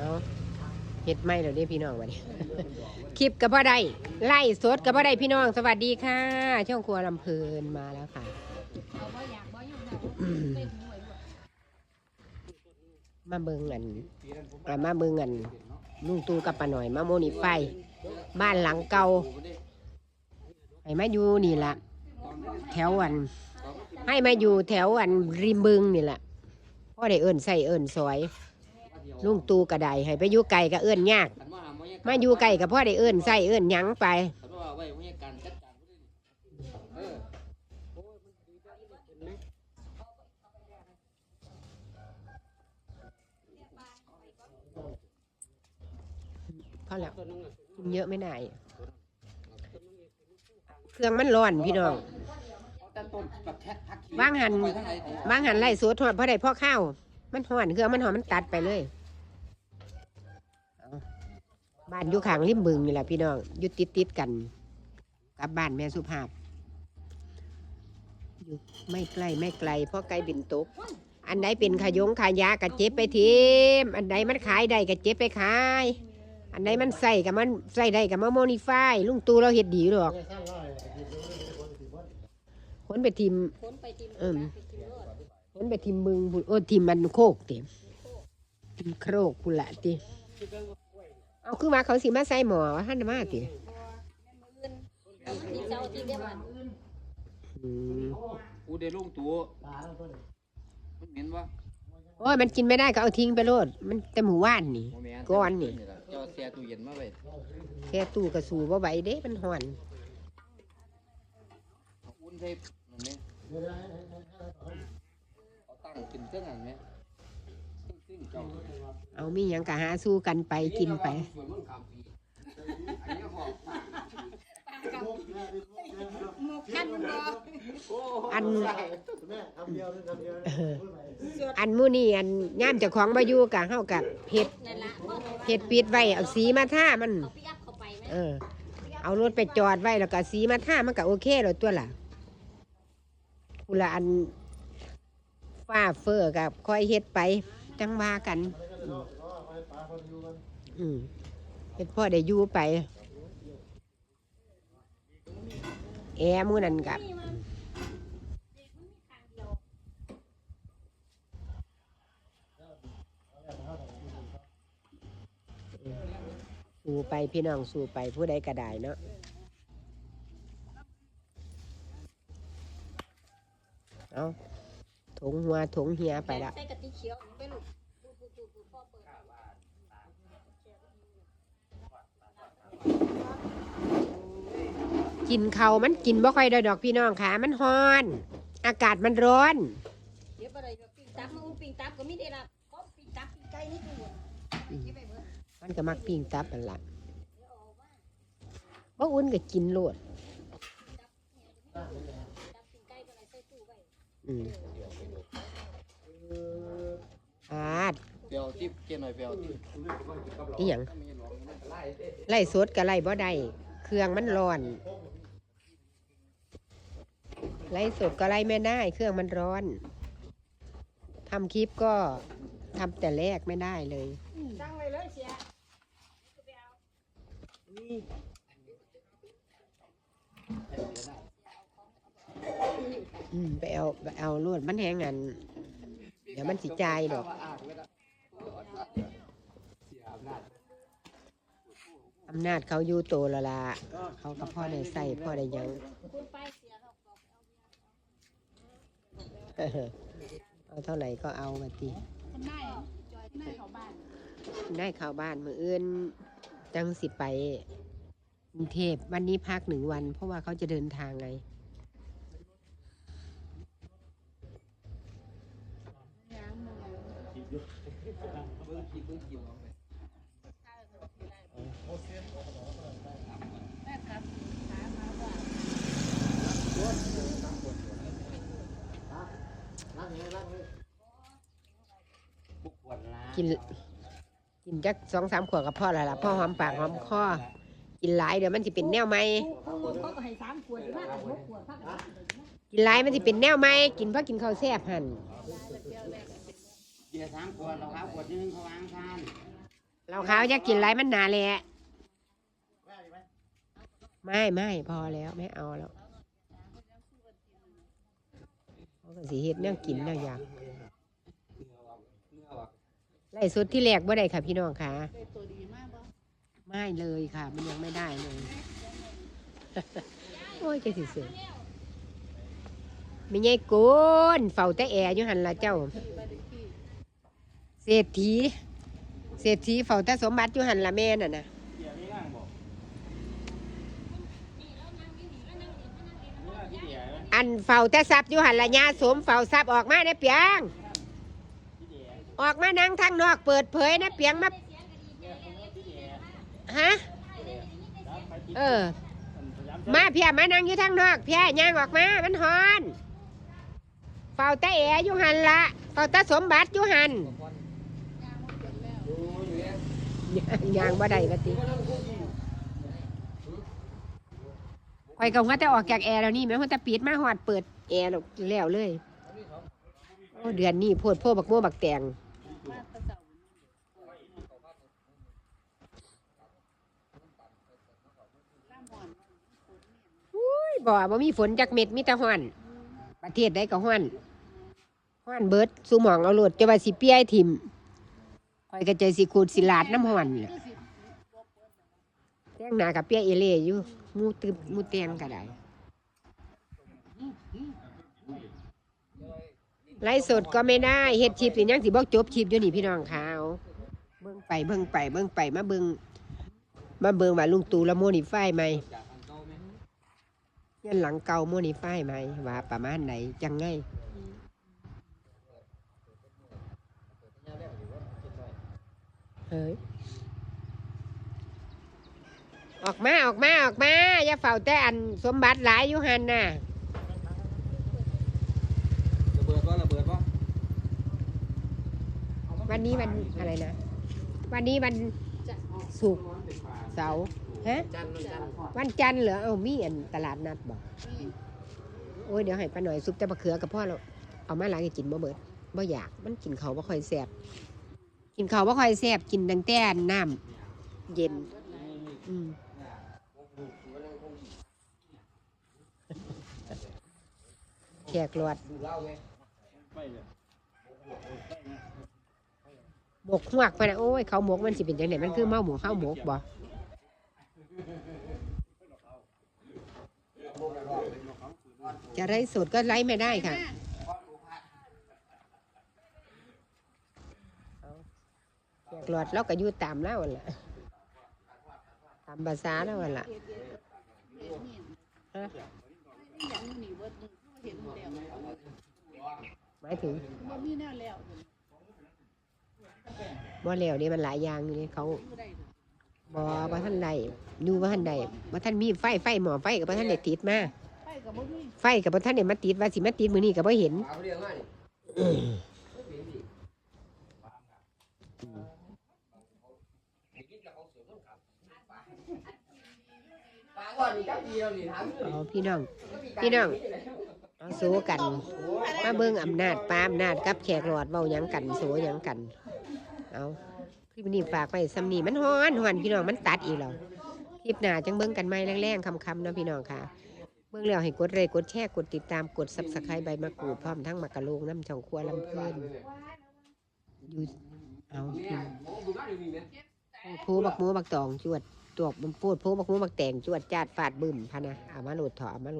เอาเฮ็ดไม่เดี๋ยวนี้พี่น้องวันนี้ คลิปกับพ่อได้ไล่สดกับพ่อได้พี่น้อง สวัสดีค่ะ ช่องครัวลำเพลินมาแล้วค่ะเอาบ่อยากบ่ยุ่งเอาเต้นมาเบิงอันอ่ามาเบินลุงตูกับป้าหน่อย มาโมนิไฟ บ้านหลังเก่าให้มาอยู่นี่ละแถวอัน ให้มาอยู่แถวอันริมบึงนี่แหละพ่อได้เอิ้นใส่เอิ้นซอย ลุงตูกระไดให้ไปอยู่ไกลก็เอิ้นยาก มาอยู่ไกลกับพ่อได้เอิ้นใส่เอิ้นหยังไปคันว่าไว้ไว้การจัดการผู้นี้เออเขาแล้วกินเยอะไม่ได้เครื่องมันร้อนพี่น้องแต่ต้นแบบแท็กทักขี้ว่างหันไปทางไหนดิบางหันไล่สดทอดเพราะได้พ่อข้าวมันห่อนเครื่องมันหอมมันตัดไปเลยเอา บ้านอยู่ข้างริมบึงนี่แหละพี่น้องอยู่ติดติดกัน กับบ้านแม่สุภาพ อยู่ไม่ใกล้ไม่ไกลเพราะไกลบินตก อันใดเป็นขยงขายากะเจ็บไปทิมอันใดมันขายได้กะเจ็บไปขาย อันใดมันใส่กับมันใส่ได้กับมาโมนิฟายลุงตูเราเห็ดดีหรอกคนไปทิมคนไปทีมเอิมไปทีมรถมันไปทิมมึงโอ้ทิมมันโคกเต็มทิมโครกพุละติ เอาคือมาเขาสิมาใส่หมอว่าท่านน่ะมาติมืออื่นทีมเสาร์อาทีมเดียวกันอืมกูได้ลงตัวมันเหม็นวะโอ้ยมันกินไม่ได้ก็เอาทิ้งไปโลดมันแต่หมูว่านนี่ บ่แม่นก้อนนี่ล่ะเจ้าแช่ตู้เย็นมาไว้แค่ตู้กระสูบ่ไหวเด้มันห่อน เอาอุ่นใส่นั่นแหละเอาตั้งกินเครื่องนั่นแหละซึ่งๆ เจ้าเอามีหยังกะหาสู้กันไปกินไปส่วนมันขามปีอันนี้ก็บอกหมกกันบ่อัน แม่คำเดียวคำเดียวเอออันหมูนี่อันย่ามเจ้าของมาอยู่กะเฮากับเฮ็ดนั่นล่ะบ่เอาเฮ็ดปิดไว้เอาสีมาท่ามัน เอาปิกอัพเข้าไปไหมเออ เอารถไปจอดไว้แล้วก็สีมาท่ามันก็โอเคแล้วตัวล่ะกุละอันฟ้าเฟอกับคอยเฮ็ดไป จังว่ากัน อืมเฮ็ดพ่อได้อยู่ไป แอร์มื้อนั้นกับสู่ไปพี่น้องสู่ไปผู้ใดก็ได้เนาะเอา ถงหัวถงเหียไปละใส่กะทิเขียวไปลูกปูปูปูปูพ่อเปิดกินเขาวมันกินบ่ค่อยได้ดอกพี่น้องค่ะ มันฮ้อน อากาศมันร้อนเดี๋ยวบ่ได้เดี๋ยวปิ้งตับมาอุ้มปิ้งตับก็มีได้ล่ะก็ปิ้งตับปิ้งไก่นี่ดูเก็บไปเบิดมันก็มักปิ้งตับนั่นละบ่อุ่นก็กินโลด ตับปิ้งไก่บ่ได้ใส่ตู้ไว้ อืมอาดเปียวที่เกณฑ์หน่อยเปียวที่อีหยังถ้ามีหลวงมันไล่เด้ไล่สดก็ไล่บ่ได้เครื่องมันร้อน ไล่สดก็ไล่ไม่ได้ เครื่องมันร้อนทำคลิปก็ทำแต่แรกไม่ได้เลยตั้งไว้เลยเสีย อืมไปเอาไปเอาลวดมันแหงอัน เดี๋ยวมันสิจ่ายดอกอำนาจเขาอยู่โตและละเขาก็พ่อได้ใส่พ่อได้หยังคุณไปเสียเราก็เอาเท่าไหร่ก็เอามาทีคุณนายจอยคุณนายเข้าบ้านได้ข่าวบ้านมืออื่นจังสิไปกรุงเทพวันนี้พักหนึ่งวัน เพราะว่าเขาจะเดินทางไง เบิ่ง ขี้เบิ่งขี้เอาไปกิน กินจักสองสามขวดกับพ่อและล่ะพ่อหอมปากหอมคอกินหลายเดี๋ยวมันสิเป็นแนวไหมกินหลายมันสิเป็นแนวไหมกินเพราะกินข้าวแซ่บหั่น เบียร์สามขวดเราครับขวดหนึงเขาวางทานเราขาวจะกินไรมันหนาแหละไม่ไม่พอแล้วไม่เอาแล้วเขาก็สิเฮ็ดแนวกินแนวอยากไล่สุดที่แรกบ่ได้ค่ะพี่น้องค่ะได้ตัวดีมากบ่ไม่เลยค่ะ มันยังไม่ได้เลยโอ้ยจะสิเสือไม่ใช่โกนเฝ้าแต่แอร์อยู่หันละเจ้าเศ รษฐีเศรษฐีเฝ้าแต่สมบัติอยู่หันละแม่น่ะนะอันเฝ้าแต่ทรัพย์อยู่หันละญาสมเฝ้าทรัพย์ออกมาได้เปียง ออกมานั่งทางนอกเปิดเผยนะเปียงมาฮะเออ มาเพียมานั่งอยู่ทางนอกเพียย่างออกมา มันฮอน เฝ้าแต่แออยู่หันละเฝ้าแต่สมบัติอยู่หัน ยางบ่ได้ปติข่อยก็ว่าแต่ออกจากแอร์แล้วนี่แม่ว่าแต่ปิดมาหอดเปิดแอร์แล้วเลยโอ้เดือนนี้โพดโพบักโม่บักแตงมาแตะเสาบ่บ่มีฝนจักเม็ดมีแต่ฮ้อน ประเทศใดก็ฮ้อนฮ้อนเบิร์ดสูหมองเอาโลดจะว่าสิเปียให้ทิ่ม อยก็ใจสิขูดสิลาดน้ำฮ้อนแหละแตงหน้ากับเปียเอเล่อยู่มูตึบมูแตงก็ได้ไลฟ์สดก็ไม่ได้เฮ็ดคลิปนี่ยังสิบ่จบคลิปอยู่นี่พี่น้องขาวเบิ่งไปเบิ่งไปเบิ่งไปมาเบิ่งมาเบิ่งว่าลุงตู่ละโมนิฟายไหมยันเก่าไหมเงินหลังเก่าโมนิฟายไหมว่าประมาณไหนจังไง เฮ้ยออกมาออกมาออกมาอย่าเฝ้าแต่อันสมบัติหลายอยู่หันน่ะระเบิดว่าระเบิดว่าวันนี้วันอะไรนะ วันนี้วันจะศุกร์เสาร์ฮะจันทร์จันทร์วันจันทร์เหรอเอามีอันตลาดนัดบอกโอ้ยเดี๋ยวให้ป้าหน่อยซุปแต่มะเขือกับพ่อเราเอามาล้างให้กินบ่เบิดบ่อยากมันกินเขาวบ่ค่อยแซ่บ กินเขาวบ่ค่อยแซ่บกินตั้งแต่น้ำเย็น อืมแขกหลอดหมกหวกไปนะโอ้ยเขาหมกมันสิเป็นจังไดมันคือเมาหมูข้าวหมกบ่จะไล่สดก็ไล่ไม่ได้ค่ะอยาก หลอดเราก็อยู่ตามเล่าหั่นล่ะตามภาษาแล้ววันล่ะฮะอย่างนี้เบิดนึงเหล้วหมายถึงบ่มีแล้วบ่แล้วนี่มันหลายอย่างอยู่นี่เขาบ่บ่ท่านใดดูบ่ท่านใดบ่ท่านมีไฟไฟหมอไฟกับบ่ท่านได้ติดมาไปก็บ่มีไฟกับบ่ท่านได้มาติดว่าสิมาติดมื้อนี้ก็บ่เห็น เอาเรียงมาดิปลาก่อนนี่จับเดียวนี่ถาม เอาพี่น้อง พี่น้องเอาสู้กัน มาเบิ่งอำนาจปาอำนาจกับแขกหลอดเว้าหยังกันโสหยังกัน เอาคลิปนี้ฝากไปสำนีมันฮ้อนฮ้อนพี่น้องมันตัดอีกแล้วคลิปหน้าจังเบิ่งกันใหม่แรงๆคำๆเนาะพี่น้องค่ะ เบิ่งแล้วให้กดไลค์กดแชร์กดติดตามกด Subscribe ใบมะกรูดพร้อมทั้งมะกะโลงน้ำช่องครัวลำเพลินอยู่เอาโพบักหมูบักตองจวด ตวกมันพูดโพบักมูบักแตงจวดจาดฟาดบึ้มพะนะเอามาโหลดเถอะเอามาโหลด